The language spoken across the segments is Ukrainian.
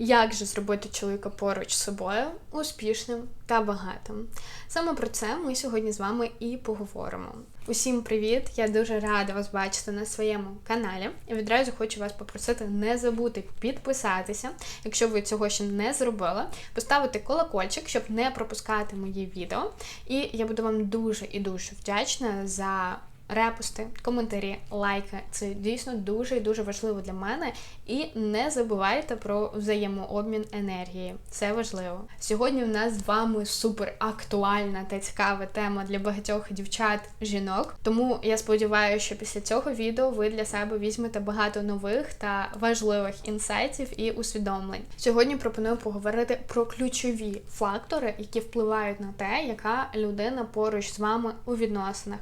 Як же зробити чоловіка поруч з собою успішним та багатим? Саме про це ми сьогодні з вами і поговоримо. Усім привіт! Я дуже рада вас бачити на своєму каналі. І відразу хочу вас попросити не забути підписатися, якщо ви цього ще не зробили, поставити колокольчик, щоб не пропускати мої відео. І я буду вам дуже і дуже вдячна за репости, коментарі, лайки. Це дійсно дуже і дуже важливо для мене. І не забувайте про взаємообмін енергії. Це важливо. Сьогодні у нас з вами супер актуальна та цікава тема для багатьох дівчат, жінок. Тому я сподіваюся, що після цього відео ви для себе візьмете багато нових та важливих інсайтів і усвідомлень. Сьогодні пропоную поговорити про ключові фактори, які впливають на те, яка людина поруч з вами у відносинах.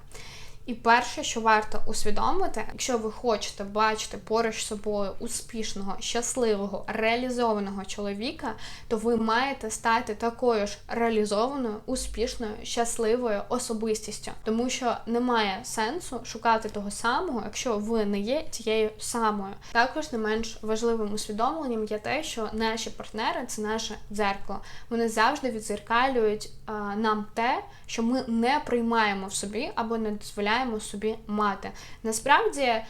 І перше, що варто усвідомити, якщо ви хочете бачити поруч собою успішного, щасливого, реалізованого чоловіка, то ви маєте стати такою ж реалізованою, успішною, щасливою особистістю, тому що немає сенсу шукати того самого, якщо ви не є тією самою. Також не менш важливим усвідомленням є те, що наші партнери це наше дзеркало. Вони завжди відзеркалюють нам те, що ми не приймаємо в собі або не дозволяємо собі мати. Насправді, е,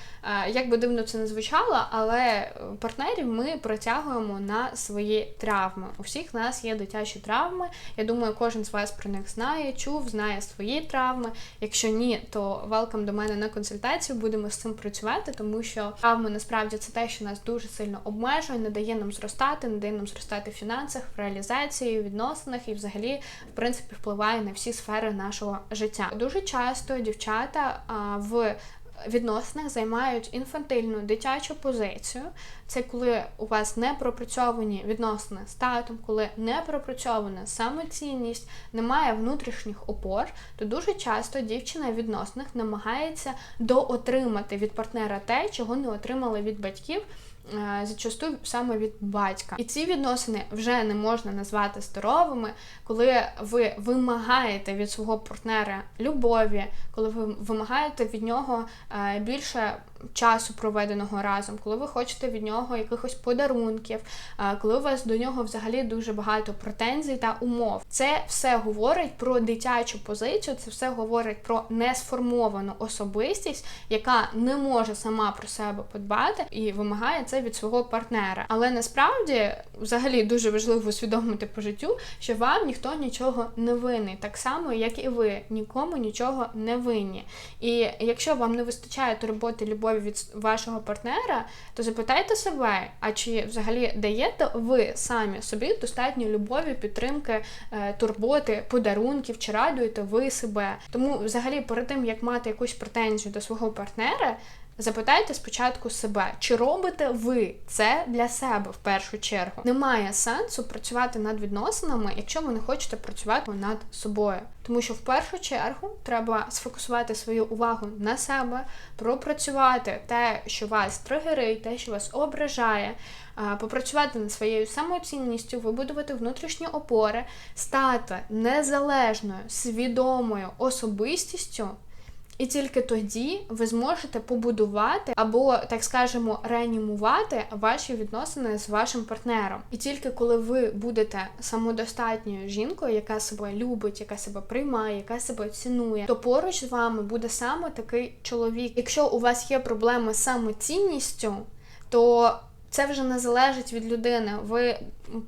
як би дивно це не звучало, але партнерів ми протягуємо на свої травми. У всіх нас є дитячі травми. Я думаю, кожен з вас про них знає, чув, знає свої травми. Якщо ні, то велкам до мене на консультацію будемо з цим працювати, тому що травми насправді це те, що нас дуже сильно обмежує, не дає нам зростати, не дає нам зростати в фінансах, в реалізації, в відносинах і, взагалі, в принципі, впливає на всі сфери нашого життя. Дуже часто дівчата дівчата в відносинах займають інфантильну дитячу позицію. Це коли у вас не пропрацьовані відносини з татом, коли не пропрацьована самоцінність, немає внутрішніх опор, то дуже часто дівчина в відносинах намагається доотримати від партнера те, чого не отримали від батьків. Е, зачасту саме від батька. І ці відносини вже не можна назвати здоровими, коли ви вимагаєте від свого партнера любові, коли ви вимагаєте від нього е, більше часу проведеного разом, коли ви хочете від нього якихось подарунків, коли у вас до нього взагалі дуже багато претензій та умов. Це все говорить про дитячу позицію, це все говорить про несформовану особистість, яка не може сама про себе подбати і вимагає це від свого партнера. Але насправді, взагалі, дуже важливо усвідомити по життю, що вам ніхто нічого не винний, так само, як і ви нікому нічого не винні. І якщо вам не вистачає турботи, любові, любові від вашого партнера, то запитайте себе, а чи взагалі даєте ви самі собі достатньо любові, підтримки, е, турботи, подарунків, чи радуєте ви себе? Тому, взагалі, перед тим як мати якусь претензію до свого партнера. Запитайте спочатку себе, чи робите ви це для себе в першу чергу. Немає сенсу працювати над відносинами, якщо ви не хочете працювати над собою. Тому що в першу чергу треба сфокусувати свою увагу на себе, пропрацювати те, що вас тригерить, те, що вас ображає, попрацювати над своєю самоцінністю, вибудувати внутрішні опори, стати незалежною, свідомою особистістю. І тільки тоді ви зможете побудувати або, так скажемо, реанімувати ваші відносини з вашим партнером. І тільки коли ви будете самодостатньою жінкою, яка себе любить, яка себе приймає, яка себе цінує, то поруч з вами буде саме такий чоловік. Якщо у вас є проблеми з самоцінністю, то це вже не залежить від людини. Ви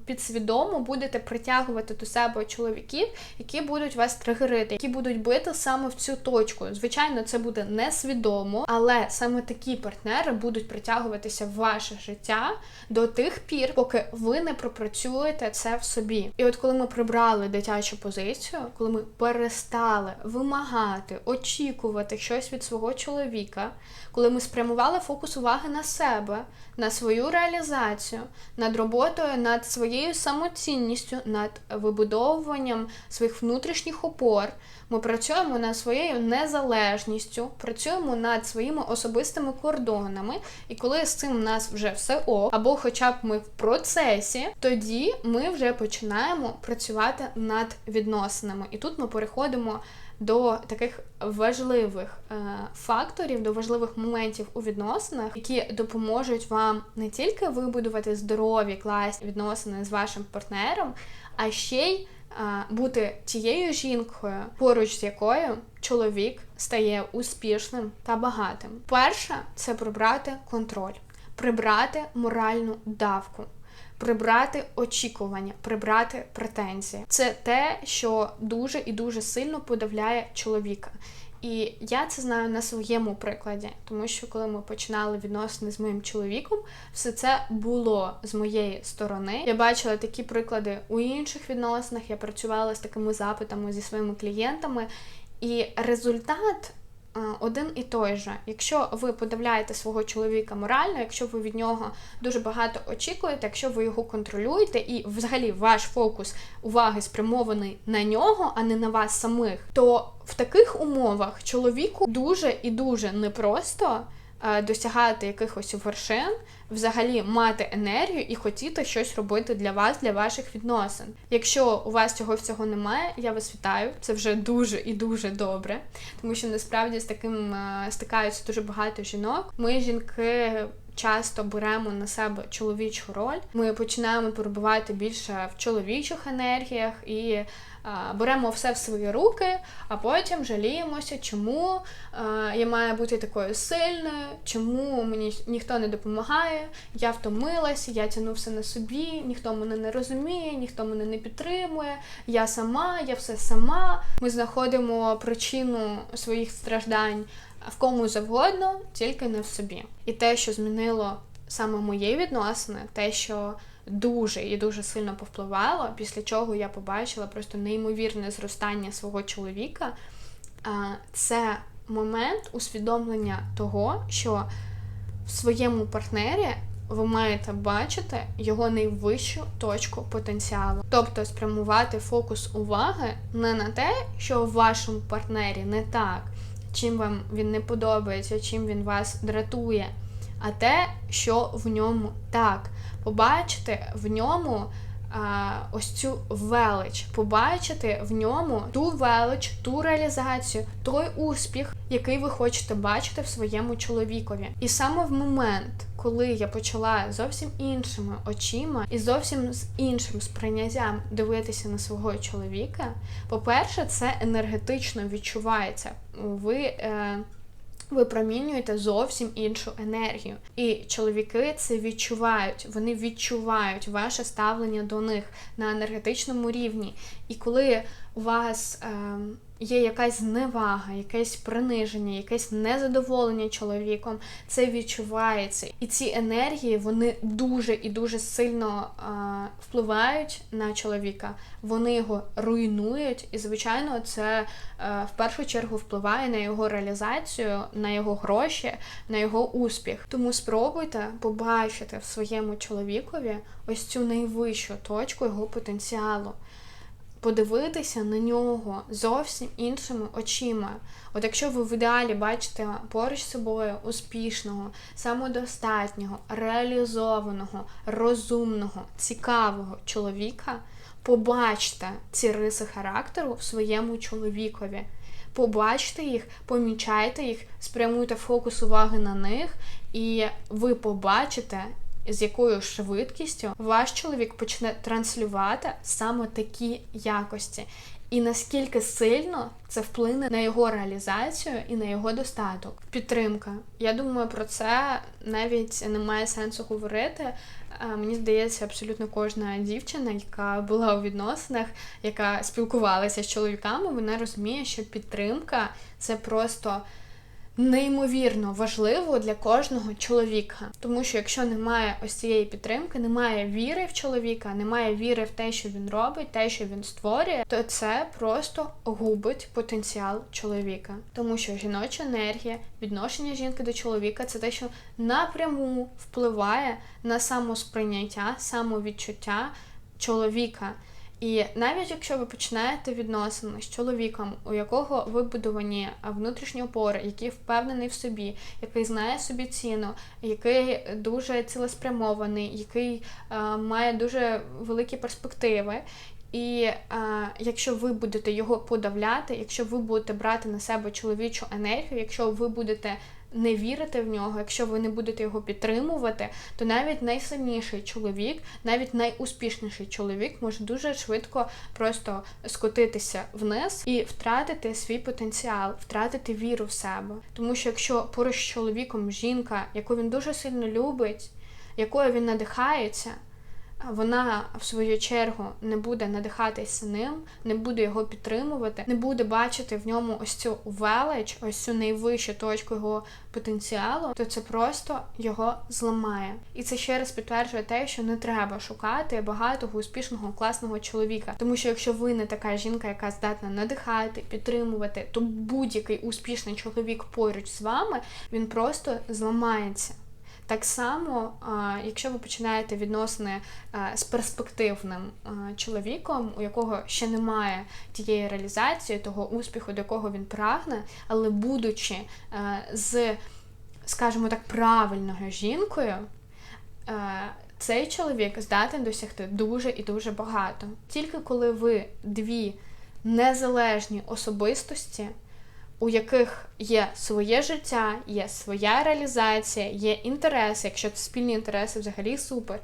підсвідомо будете притягувати до себе чоловіків, які будуть вас тригерити, які будуть бити саме в цю точку. Звичайно, це буде несвідомо, але саме такі партнери будуть притягуватися в ваше життя до тих пір, поки ви не пропрацюєте це в собі. І от коли ми прибрали дитячу позицію, коли ми перестали вимагати, очікувати щось від свого чоловіка, коли ми спрямували фокус уваги на себе, на свою реалізацію, над роботою, над своєю самоцінністю, над вибудовуванням своїх внутрішніх опор. Ми працюємо над своєю незалежністю, працюємо над своїми особистими кордонами. І коли з цим у нас вже все ок, або хоча б ми в процесі, тоді ми вже починаємо працювати над відносинами. І тут ми переходимо до таких важливих е, факторів, до важливих моментів у відносинах, які допоможуть вам не тільки вибудувати здорові, класні відносини з вашим партнером, а ще й бути тією жінкою, поруч з якою чоловік стає успішним та багатим. Перше це прибрати контроль, прибрати моральну давку. Прибрати очікування, прибрати претензії. Це те, що дуже і дуже сильно подавляє чоловіка. І я це знаю на своєму прикладі, тому що коли ми починали відносини з моїм чоловіком, все це було з моєї сторони. Я бачила такі приклади у інших відносинах. Я працювала з такими запитами зі своїми клієнтами, і результат один і той же. Якщо ви подавляєте свого чоловіка морально, якщо ви від нього дуже багато очікуєте, якщо ви його контролюєте, і взагалі ваш фокус уваги спрямований на нього, а не на вас самих, то в таких умовах чоловіку дуже і дуже непросто. Е, досягати якихось вершин, взагалі мати енергію і хотіти щось робити для вас, для ваших відносин. Якщо у вас цього всього немає, я вас вітаю. Це вже дуже і дуже добре, тому що насправді з таким е, стикаються дуже багато жінок. Ми жінки. Часто беремо на себе чоловічу роль. Ми починаємо перебувати більше в чоловічих енергіях і беремо все в свої руки, а потім жаліємося, чому я маю бути такою сильною, чому мені ніхто не допомагає, я втомилася, я тяну на собі, ніхто мене не розуміє, ніхто мене не підтримує, я сама, я все сама. Ми знаходимо причину своїх страждань в кому завгодно, тільки не в собі. І те, що змінило саме мої відносини, те, що дуже і дуже сильно повпливало, після чого я побачила просто неймовірне зростання свого чоловіка. Це момент усвідомлення того, що в своєму партнері ви маєте бачити його найвищу точку потенціалу. Тобто спрямувати фокус уваги не на те, що в вашому партнері не так, чим вам він не подобається, чим він вас дратує, а те, що в ньому так побачити в ньому а, ось цю велич, побачити в ньому ту велич, ту реалізацію, той успіх, який ви хочете бачити в своєму чоловікові. І саме в момент, коли я почала зовсім іншими очима і зовсім з іншим сприйняттям дивитися на свого чоловіка, по-перше, це енергетично відчувається. Ви. Е, випромінюєте зовсім іншу енергію. І чоловіки це відчувають, вони відчувають ваше ставлення до них на енергетичному рівні. І коли у вас. Е, є якась зневага, якесь приниження, якесь незадоволення чоловіком, це відчувається. І ці енергії вони дуже і дуже сильно а, впливають на чоловіка, вони його руйнують, і, звичайно, це а, в першу чергу впливає на його реалізацію, на його гроші, на його успіх. Тому спробуйте побачити в своєму чоловікові ось цю найвищу точку його потенціалу подивитися на нього зовсім іншими очима. От якщо ви в ідеалі бачите поруч з собою успішного, самодостатнього, реалізованого, розумного, цікавого чоловіка, побачте ці риси характеру в своєму чоловікові. Побачте їх, помічайте їх, спрямуйте фокус уваги на них, і ви побачите, з якою швидкістю ваш чоловік почне транслювати саме такі якості. І наскільки сильно це вплине на його реалізацію і на його достаток. Підтримка. Я думаю, про це навіть немає сенсу говорити. Мені здається, абсолютно кожна дівчина, яка була у відносинах, яка спілкувалася з чоловіками, вона розуміє, що підтримка це просто неймовірно важливо для кожного чоловіка. Тому що якщо немає ось цієї підтримки, немає віри в чоловіка, немає віри в те, що він робить, те, що він створює, то це просто губить потенціал чоловіка. Тому що жіноча енергія, відношення жінки до чоловіка це те, що напряму впливає на самосприйняття, самовідчуття чоловіка. І навіть якщо ви починаєте відносини з чоловіком, у якого вибудовані внутрішні опори, який впевнений в собі, який знає собі ціну, який дуже цілеспрямований, який е, має дуже великі перспективи, І е, якщо ви будете його подавляти, якщо ви будете брати на себе чоловічу енергію, якщо ви будете не вірити в нього, якщо ви не будете його підтримувати, то навіть найсильніший чоловік, навіть найуспішніший чоловік може дуже швидко просто скотитися вниз і втратити свій потенціал, втратити віру в себе. Тому що якщо поруч з чоловіком жінка, яку він дуже сильно любить, якою він надихається вона в свою чергу не буде надихатися ним, не буде його підтримувати, не буде бачити в ньому ось цю велич, ось цю найвищу точку його потенціалу, то це просто його зламає. І це ще раз підтверджує те, що не треба шукати багатого, успішного, класного чоловіка. Тому що якщо ви не така жінка, яка здатна надихати, підтримувати, то будь-який успішний чоловік поруч з вами він просто зламається. Так само, якщо ви починаєте відносини з перспективним чоловіком, у якого ще немає тієї реалізації, того успіху, до якого він прагне, але будучи з, скажімо так, правильною жінкою, цей чоловік здатен досягти дуже і дуже багато. Тільки коли ви дві незалежні особистості у яких є своє життя, є своя реалізація, є інтереси. Якщо це спільні інтереси, взагалі супер.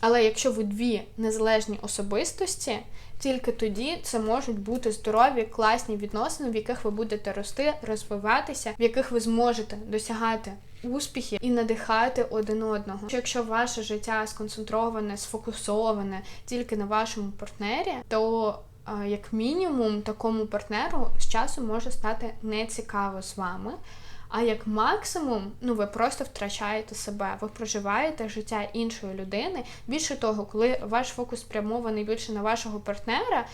Але якщо ви дві незалежні особистості, тільки тоді це можуть бути здорові, класні відносини, в яких ви будете рости, розвиватися, в яких ви зможете досягати успіхів і надихати один одного. Якщо ваше життя сконцентроване, сфокусоване тільки на вашому партнері, то як мінімум, такому партнеру з часу може стати нецікаво з вами. А як максимум, ну ви просто втрачаєте себе, ви проживаєте життя іншої людини. Більше того, коли ваш фокус спрямований більше на вашого партнера,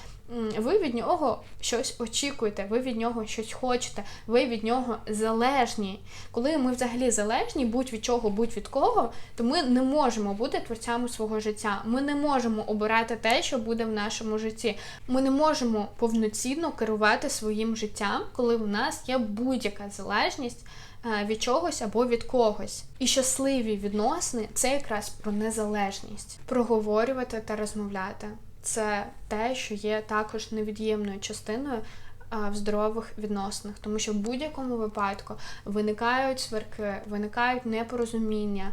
ви від нього щось очікуєте, ви від нього щось хочете, ви від нього залежні. Коли ми взагалі залежні, будь від чого, будь від кого, то ми не можемо бути творцями свого життя. Ми не можемо обирати те, що буде в нашому житті. Ми не можемо повноцінно керувати своїм життям, коли в нас є будь-яка залежність. Е, від чогось або від когось. І щасливі відносини це якраз про незалежність, проговорювати та розмовляти це те, що є також невід'ємною частиною в здорових відносинах, тому що в будь-якому випадку виникають сварки, виникають непорозуміння.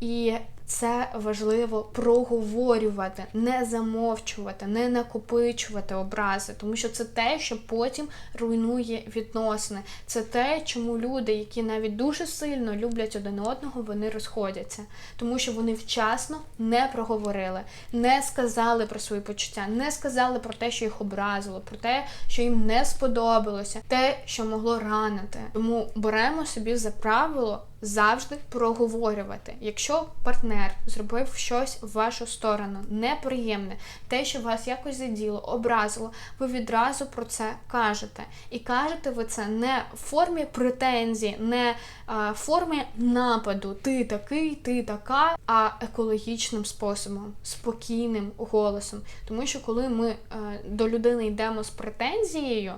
І це важливо проговорювати, не замовчувати, не накопичувати образи, тому що це те, що потім руйнує відносини. Це те, чому люди, які навіть дуже сильно люблять один одного, вони розходяться, тому що вони вчасно не проговорили, не сказали про свої почуття, не сказали про те, що їх образило, про те, що їм не сподобалося, те, що могло ранити. Тому беремо собі за правило завжди проговорювати. Якщо партнер зробив щось в вашу сторону, неприємне, те, що вас якось заділо, образило, ви відразу про це кажете. І кажете ви це не в формі претензій, не в формі нападу, ти такий, ти така, а екологічним способом, спокійним голосом. Тому що коли ми до людини йдемо з претензією,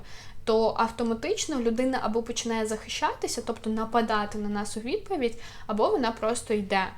то автоматично людина або починає захищатися, тобто нападати на нас у відповідь, або вона просто йде.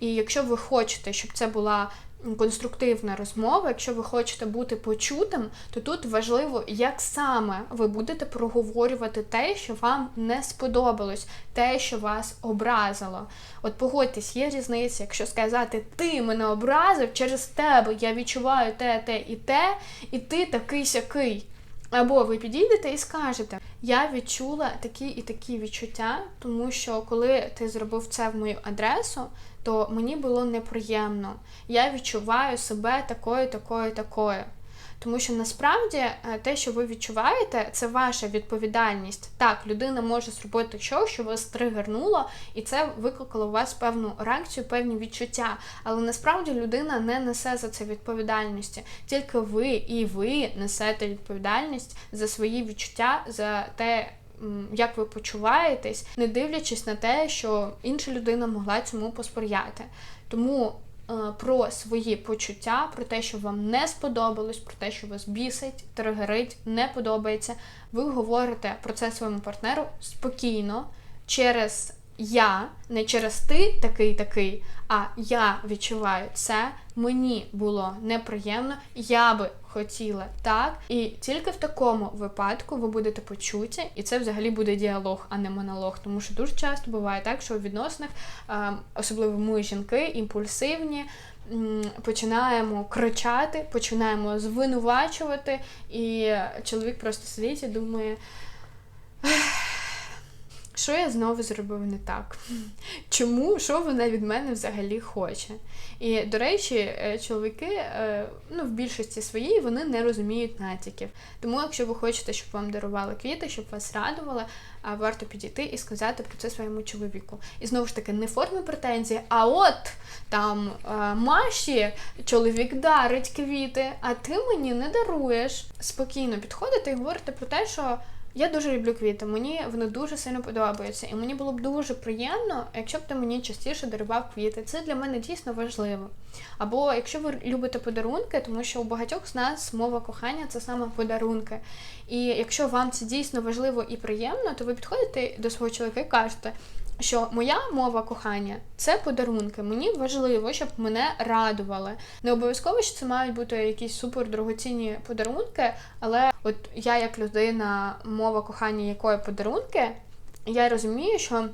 І якщо ви хочете, щоб це була конструктивна розмова, якщо ви хочете бути почутим, то тут важливо, як саме ви будете проговорювати те, що вам не сподобалось, те, що вас образило. От погодьтесь, є різниця, якщо сказати, ти мене образив, через тебе я відчуваю те, те і те, і ти такий сякий. Або ви підійдете і скажете, я відчула такі і такі відчуття, тому що коли ти зробив це в мою адресу, то мені було неприємно. Я відчуваю себе такою, такою, такою. Тому що насправді е, те, що ви відчуваєте, це ваша відповідальність. Так, людина може зробити щось, що вас тригернуло, і це викликало у вас певну реакцію, певні відчуття. Але насправді людина не несе за це відповідальності. Тільки ви і ви несете відповідальність за свої відчуття, за те. Як ви почуваєтесь, не дивлячись на те, що інша людина могла цьому посприяти. Тому про свої почуття, про те, що вам не сподобалось, про те, що вас бісить, тригерить, не подобається. Ви говорите про це своєму партнеру спокійно, через я не через ти такий такий, а я відчуваю це. Мені було неприємно, я би хотіла так. І тільки в такому випадку ви будете почуті, і це взагалі буде діалог, а не монолог. Тому що дуже часто буває так, що у відносинах, ем, особливо ми жінки, імпульсивні. Починаємо кричати, починаємо звинувачувати, і чоловік просто сидить і думає. Що я знову зробив не так? Чому що вона від мене взагалі хоче? І, до речі, е, чоловіки е, ну, в більшості своїй вони не розуміють натяків. Тому, якщо ви хочете, щоб вам дарували квіти, щоб вас радували, варто підійти і сказати про це своєму чоловіку. І знову ж таки, не в формі претензії, а от там е, Маші чоловік дарить квіти, а ти мені не даруєш. Спокійно підходити і говорити про те, що. Я дуже люблю квіти, мені вони дуже сильно подобаються, і мені було б дуже приємно, якщо б ти мені частіше дарував квіти. Це для мене дійсно важливо. Або якщо ви любите подарунки, тому що у багатьох з нас мова кохання це саме подарунки. І якщо вам це дійсно важливо і приємно, то ви підходите до свого чоловіка і кажете, що моя мова кохання це подарунки. Мені важливо, щоб мене радували. Не обов'язково, що це мають бути якісь супер дорогоцінні подарунки, але от я, як людина, мова кохання якої подарунки, я розумію, що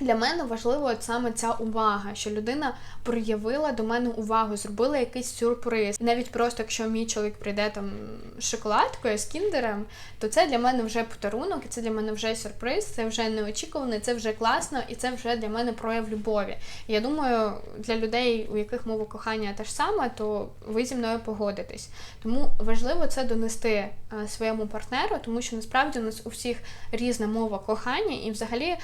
для мене важливо саме ця увага, що людина проявила до мене увагу, зробила якийсь сюрприз. Навіть просто якщо мій чоловік прийде там з шоколадкою з кіндером, то це для мене вже подарунок, і це для мене вже сюрприз, це вже неочікуване, це вже класно, і це вже для мене прояв любові. Я думаю, для людей, у яких мова кохання та ж сама, то ви зі мною погодитесь. Тому важливо це донести е, своєму партнеру, тому що насправді у нас у всіх різна мова кохання, і взагалі е,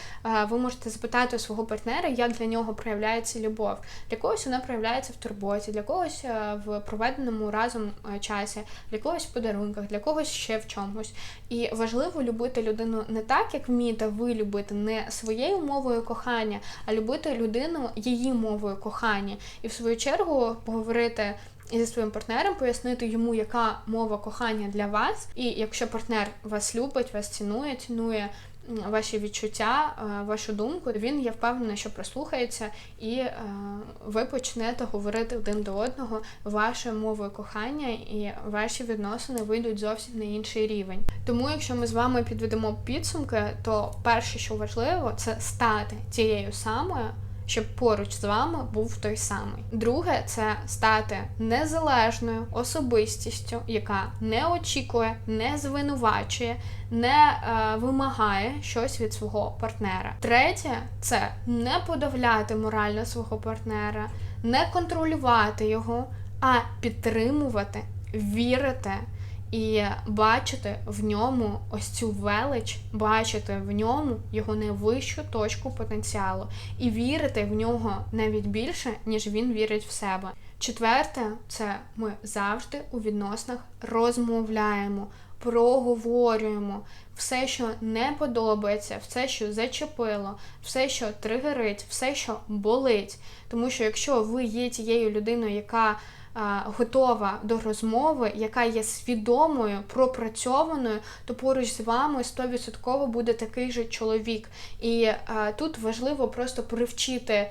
ви можете запитати у свого партнера, як для нього проявляється любов. Для когось вона проявляється в турботі, для когось е, в проведеному разом е, часі, для когось в подарунках, для когось ще в чомусь. І важливо любити людину не так, як вмієте ви любити, не своєю мовою кохання, а любити людину її мовою кохання. І в свою чергу поговорити. І зі своїм партнером пояснити йому, яка мова кохання для вас, і якщо партнер вас любить, вас цінує, цінує ваші відчуття, е, вашу думку, він я впевнена, що прослухається, і е, ви почнете говорити один до одного вашою мовою кохання, і ваші відносини вийдуть зовсім на інший рівень. Тому, якщо ми з вами підведемо підсумки, то перше, що важливо, це стати тією самою щоб поруч з вами був той самий. Друге, це стати незалежною особистістю, яка не очікує, не звинувачує, не е, вимагає щось від свого партнера. Третє це не подавляти морально свого партнера, не контролювати його, а підтримувати, вірити і бачити в ньому ось цю велич, бачити в ньому його найвищу точку потенціалу, і вірити в нього навіть більше, ніж він вірить в себе. Четверте, це ми завжди у відносинах розмовляємо, проговорюємо все, що не подобається, все, що зачепило, все, що тригерить, все, що болить. Тому що якщо ви є тією людиною, яка готова до розмови, яка є свідомою, пропрацьованою, то поруч з вами 100% буде такий же чоловік. І тут важливо просто привчити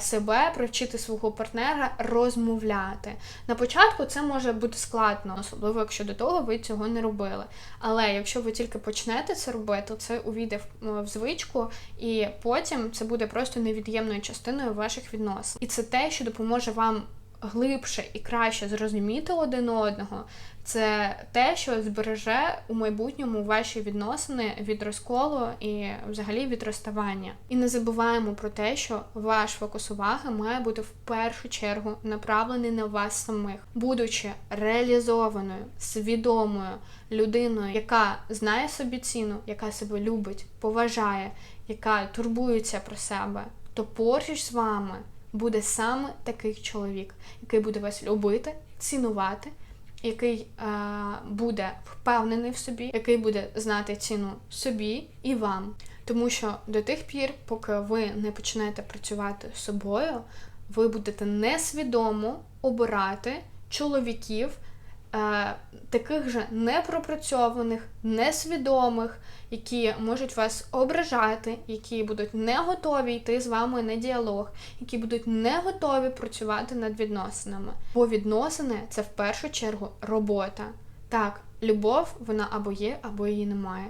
себе, привчити свого партнера розмовляти. На початку це може бути складно, особливо якщо до того ви цього не робили. Але якщо ви тільки почнете це робити, це увійде в звичку, і потім це буде просто невід'ємною частиною ваших відносин. І це те, що допоможе вам глибше і краще зрозуміти один одного, це те, що збереже у майбутньому ваші відносини від розколу і взагалі від розставання. І не забуваємо про те, що ваш фокус уваги має бути в першу чергу направлений на вас самих, будучи реалізованою, свідомою людиною, яка знає собі ціну, яка себе любить, поважає, яка турбується про себе, то поруч з вами буде саме такий чоловік, який буде вас любити, цінувати, який е, буде впевнений в собі, який буде знати ціну собі і вам. Тому що до тих пір, поки ви не почнете працювати з собою, ви будете несвідомо обирати чоловіків. Е, таких же непропрацьованих, несвідомих, які можуть вас ображати, які будуть не готові йти з вами на діалог, які будуть не готові працювати над відносинами. Бо відносини це в першу чергу робота. Так, любов вона або є, або її немає.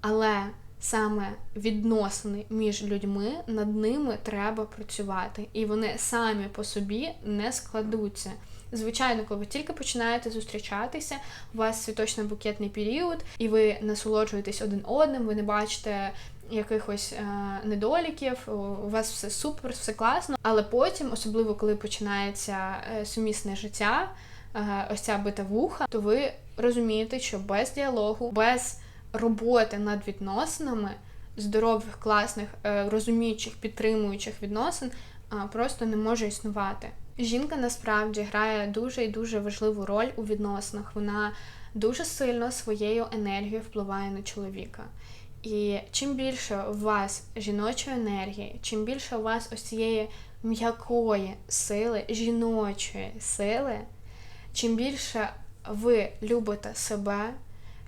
Але саме відносини між людьми над ними треба працювати, і вони самі по собі не складуться. Звичайно, коли ви тільки починаєте зустрічатися, у вас світочно-букетний період, і ви насолоджуєтесь один одним, ви не бачите якихось е, недоліків, у вас все супер, все класно. Але потім, особливо коли починається е, сумісне життя, е, ось ця битавуха, то ви розумієте, що без діалогу, без роботи над відносинами, здорових, класних, е, розуміючих, підтримуючих відносин а, просто не може існувати. Жінка насправді грає дуже і дуже важливу роль у відносинах. Вона дуже сильно своєю енергією впливає на чоловіка. І чим більше у вас жіночої енергії, чим більше у вас ось цієї м'якої сили, жіночої сили, чим більше ви любите себе,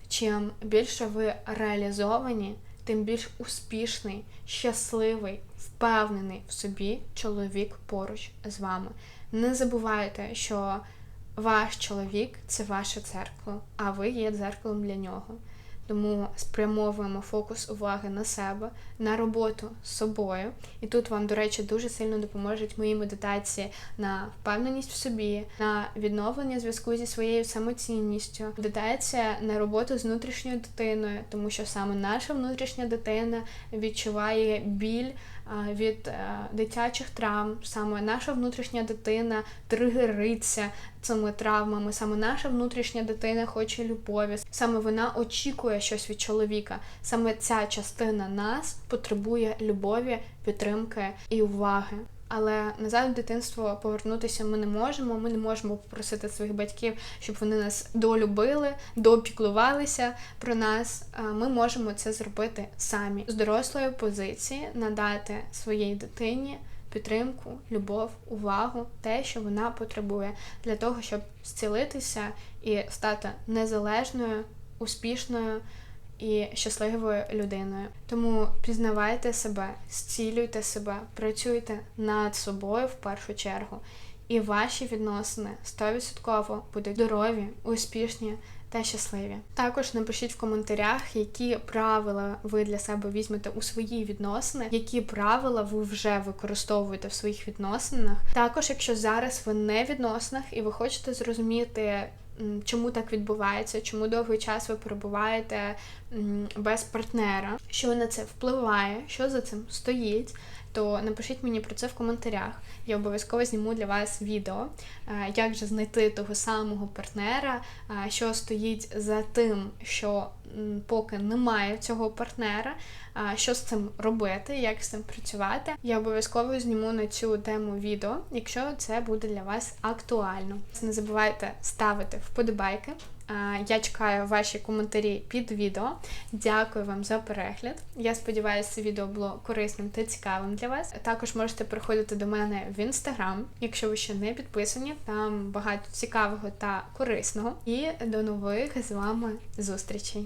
чим більше ви реалізовані, тим більш успішний, щасливий, впевнений в собі чоловік поруч з вами. Не забувайте, що ваш чоловік це ваше дзеркало, а ви є дзеркалом для нього. Тому спрямовуємо фокус уваги на себе, на роботу з собою. І тут вам, до речі, дуже сильно допоможуть мої медитації на впевненість в собі, на відновлення зв'язку зі своєю самоцінністю, медитація на роботу з внутрішньою дитиною, тому що саме наша внутрішня дитина відчуває біль від дитячих травм, саме наша внутрішня дитина тригериться цими травмами, саме наша внутрішня дитина хоче любові, саме вона очікує щось від чоловіка. Саме ця частина нас потребує любові, підтримки і уваги. Але назад в дитинство повернутися ми не можемо. Ми не можемо попросити своїх батьків, щоб вони нас долюбили, допіклувалися про нас. Ми можемо це зробити самі з дорослої позиції, надати своїй дитині підтримку, любов, увагу, те, що вона потребує, для того, щоб зцілитися і стати незалежною, успішною і щасливою людиною. Тому пізнавайте себе, зцілюйте себе, працюйте над собою в першу чергу. І ваші відносини 100% будуть здорові, успішні та щасливі. Також напишіть в коментарях, які правила ви для себе візьмете у свої відносини, які правила ви вже використовуєте в своїх відносинах. Також, якщо зараз ви не в відносинах і ви хочете зрозуміти. Чому так відбувається, чому довгий час ви перебуваєте без партнера, що на це впливає, що за цим стоїть, то напишіть мені про це в коментарях. Я обов'язково зніму для вас відео, е, як же знайти того самого партнера, е, що стоїть за тим, що поки немає цього партнера, е, що з цим робити, як з цим працювати. Я обов'язково зніму на цю тему відео, якщо це буде для вас актуально. Не забувайте ставити вподобайки. Я чекаю ваші коментарі під відео. Дякую вам за перегляд. Я сподіваюся, відео було корисним та цікавим для вас. Також можете приходити до мене в інстаграм, якщо ви ще не підписані. Там багато цікавого та корисного. І до нових з вами зустрічей!